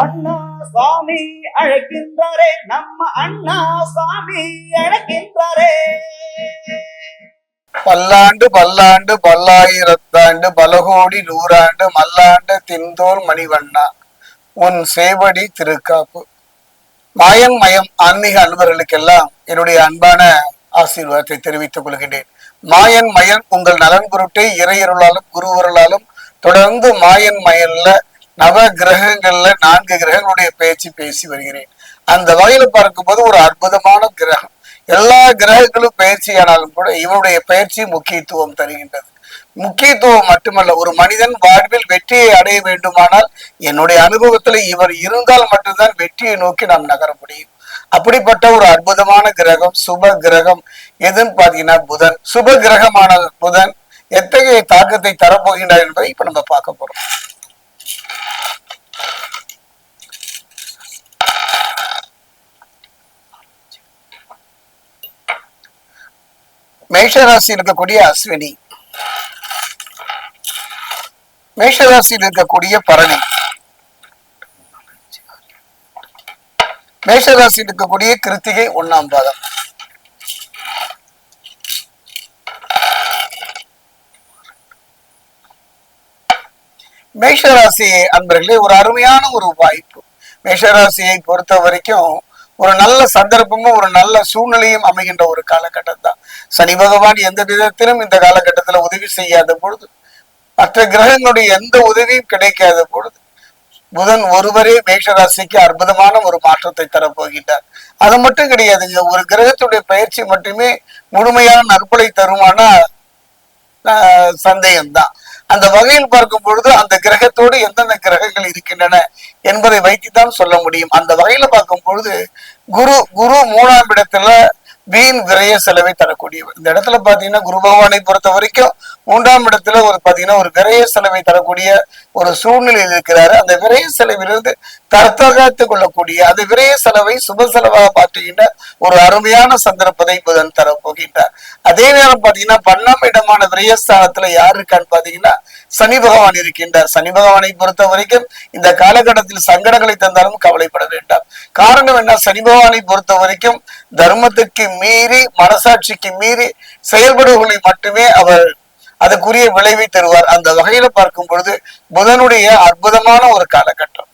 சுவாமி அழைக்கின்றாரே நம்ம அண்ணா சுவாமி அழைக்கின்றாரே. பல்லாண்டு பல்லாண்டு பல்லாயிரத்தாண்டு பலகோடி நூறாண்டு மல்லாண்டு திந்தோர் மணிவண்ணா உன் சேவடி திருக்காப்பு. மாயம் மயம் ஆன்மீக அன்பர்களுக்கெல்லாம் என்னுடைய அன்பான ஆசீர்வாதத்தை தெரிவித்துக் கொள்கின்றேன். மாயன் மயன் உங்கள் நலன் பொருட்டை இறையருளாலும் குருவருளாலும் தொடர்ந்து மாயன் மயன்ல நவ கிரகங்கள்ல நான்கு கிரகங்களுடைய பேச்சு பேசி வருகிறேன். அந்த வகையில பார்க்கும்போது ஒரு அற்புதமான கிரகம். எல்லா கிரகங்களும் பயிற்சியானாலும் கூட இவருடைய பயிற்சி முக்கியத்துவம் தருகின்றது. முக்கியத்துவம் மட்டுமல்ல ஒரு மனிதன் வாழ்வில் வெற்றியை அடைய வேண்டுமானால் என்னுடைய அனுபவத்துல இவர் இருந்தால் மட்டும்தான் வெற்றியை நோக்கி நாம் நகர முடியும். அப்படிப்பட்ட ஒரு அற்புதமான கிரகம் சுப கிரகம் எதுன்னு பாத்தீங்கன்னா புதன். சுப கிரகமான புதன் எத்தகைய தாக்கத்தை தரப்போகின்றார் என்பதை இப்ப நம்ம பார்க்க போறோம். மேஷராசியில் இருக்கக்கூடிய அஸ்வினி. மேஷராசியில் இருக்கக்கூடிய பரணி. மேஷராசியில் இருக்கக்கூடிய கிருத்திகை ஒன்னாம் பாதம். மேஷராசி அன்பர்களே ஒரு அருமையான ஒரு வாய்ப்பு. மேஷராசியை பொறுத்த வரைக்கும் ஒரு நல்ல சந்தர்ப்பமும் ஒரு நல்ல சூழ்நிலையும் அமைகின்ற ஒரு காலகட்டம் தான் சனி பகவான் எந்த விதத்திலும் இந்த காலகட்டத்துல உதவி செய்யாத பொழுது மற்ற கிரகங்களுடைய எந்த உதவியும் கிடைக்காத பொழுது புதன் ஒருவரே மேஷராசிக்கு அற்புதமான ஒரு மாற்றத்தை தரப்போகின்றார். அது மட்டும் கிடையாதுங்க. ஒரு கிரகத்துடைய பயிற்சி மட்டுமே முழுமையான நற்பலை தருமானா சந்தேகம்தான். அந்த வகையில் பார்க்கும் பொழுது அந்த கிரகத்தோடு எந்தெந்த கிரகங்கள் இருக்கின்றன என்பதை வைத்துத்தான் சொல்ல முடியும். அந்த வகையில பார்க்கும் பொழுது குரு குரு மூணாம் இடத்துல வீண் விரய செலவை தரக்கூடியவர். இந்த இடத்துல பாத்தீங்கன்னா குரு பகவானை பொறுத்த வரைக்கும் மூன்றாம் இடத்துல ஒரு பாத்தீங்கன்னா ஒரு விரைய செலவை தரக்கூடிய ஒரு சூழ்நிலையில் இருக்கிறாரு. அந்த விரைய செலவிலிருந்து தற்காத்துக் கொள்ளக்கூடிய அந்த விரய செலவை சுப செலவாக மாற்றுகின்ற ஒரு அருமையான சந்தர்ப்பத்தை புதன் தரப்போகின்றார். அதே நேரம் பாத்தீங்கன்னா பன்னாம் இடமான விரயஸ்தானத்துல யார் இருக்கான்னு பாத்தீங்கன்னா சனி பகவான் இருக்கின்றார். சனி பகவானை பொறுத்த வரைக்கும் இந்த காலகட்டத்தில் சங்கடங்களை தந்தாலும் கவலைப்பட வேண்டாம். காரணம் என்ன? சனி பகவானை பொறுத்த வரைக்கும் தர்மத்துக்கு மீறி மனசாட்சிக்கு மீறி செயல்படுவர்களை மட்டுமே அவர் அதுக்குரிய விளைவை தருவார். அந்த வகையில பார்க்கும் பொழுது புதனுடைய அற்புதமான ஒரு காலகட்டம்.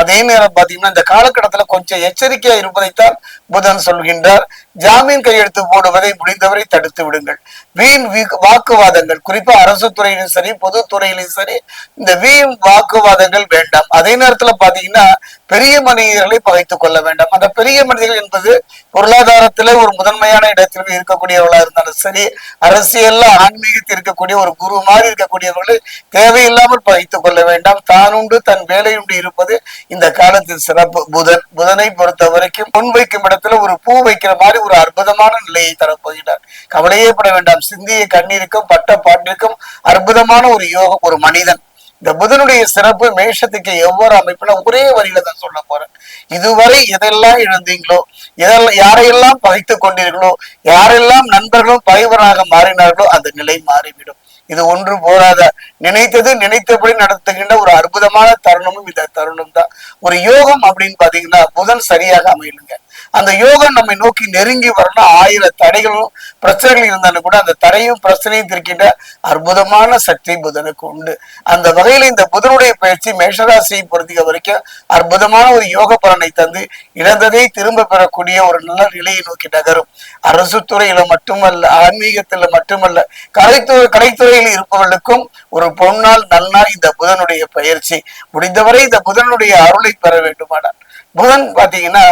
அதே நேரம் பாத்தீங்கன்னா இந்த காலகட்டத்துல கொஞ்சம் எச்சரிக்கையா இருப்பதைத்தான் புதன் சொல்கின்றார். ஜாமீன் கையெழுத்து போடுவதை முடிந்தவரை தடுத்து விடுங்கள். வீண் வாக்குவாதங்கள் குறிப்பா அரசு துறையிலும் சரி பொதுத்துறையிலும் சரி இந்த வீண் வாக்குவாதங்கள் வேண்டாம். அதே நேரத்துல பாத்தீங்கன்னா பெரிய மனிதர்களை பகைத்துக் கொள்ள வேண்டாம். அந்த பெரிய மனிதர்கள் என்பது பொருளாதாரத்துல ஒரு முதன்மையான இடத்தில் இருக்கக்கூடியவர்களா இருந்தாலும் சரி அரசியல்ல ஆன்மீகத்தில் இருக்கக்கூடிய ஒரு குரு மாதிரி இருக்கக்கூடியவர்களை தேவையில்லாமல் பகைத்துக் கொள்ள வேண்டாம். தானுண்டு தன் வேலையுண்டு இருப்பது இந்த காலத்தில் சிறப்பு. புதன் புதனை பொறுத்த வரைக்கும் முன் வைக்கும் இடத்துல ஒரு பூ வைக்கிற மாதிரி ஒரு அற்புதமான நிலையை தரப்போகிறார். கவலையே பட வேண்டாம். சிந்திய கண்ணீருக்கும் பட்ட பாட்டிற்கும் அற்புதமான ஒரு யோகம் ஒரு மனிதன். இந்த புதனுடைய சிறப்பு மேஷத்துக்கு எவ்வாறு அமைப்புல ஒரே வரியில தான் சொல்ல போறேன். இதுவரை எதெல்லாம் இழந்தீங்களோ எதெல்லாம் யாரையெல்லாம் பகைத்துக் கொண்டீர்களோ யாரெல்லாம் நண்பர்களும் பகைவராக மாறினார்களோ அந்த நிலை மாறிவிடும். இது ஒன்று போராத நினைத்தது நினைத்தபடி நடத்துகின்ற ஒரு அற்புதமான தருணமும் இந்த தருணம் தான் ஒரு யோகம் அப்படின்னு பாத்தீங்கன்னா புதன் சரியாக அமையலுங்க. அந்த யோகம் நம்மை நோக்கி நெருங்கி வரணும் ஆயிரம் தடைகளும் பிரச்சனைகள் இருந்தாலும் கூட அந்த தடையும் பிரச்சனையும் திருக்கின்ற அற்புதமான சக்தி புதனுக்கு உண்டு. அந்த வகையில இந்த புதனுடைய பயிற்சி மேஷராசியை பொறுத்த வரைக்கும் அற்புதமான ஒரு யோக பலனை தந்து இழந்ததை திரும்ப பெறக்கூடிய ஒரு நல்ல நிலையை நோக்கி நகரும். அரசு துறையில மட்டுமல்ல ஆன்மீகத்துல மட்டுமல்ல கலைத்துறை கலைத்துறையில் இருப்பவர்களுக்கும் ஒரு பொன்னால் நன்னாள் இந்த புதனுடைய பயிற்சி. முடிந்தவரை இந்த புதனுடைய அருளை பெற வேண்டுமானால். புதன் பாத்தீங்கன்னா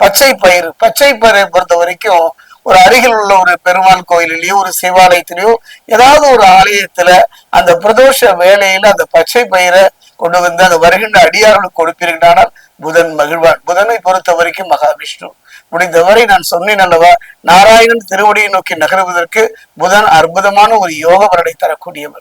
பச்சை பயிர் பச்சை பயிரை பொறுத்த வரைக்கும் ஒரு அருகில் உள்ள ஒரு பெருமாள் கோயிலிலேயோ ஒரு சிவாலயத்திலேயோ ஏதாவது ஒரு ஆலயத்துல அந்த பிரதோஷ வேலையில அந்த பச்சை பயிரை கொண்டு வந்து அந்த வருகின்ற அடியார்களுக்கு கொடுப்பீர்களானால் புதன் மகிழ்வான். புதனை பொறுத்த வரைக்கும் மகாவிஷ்ணு. முடிந்தவரை நான் சொன்னேன் அல்லவா நாராயணன் திருவடியை நோக்கி நகருவதற்கு புதன் அற்புதமான ஒரு யோக வரடை தரக்கூடியவர்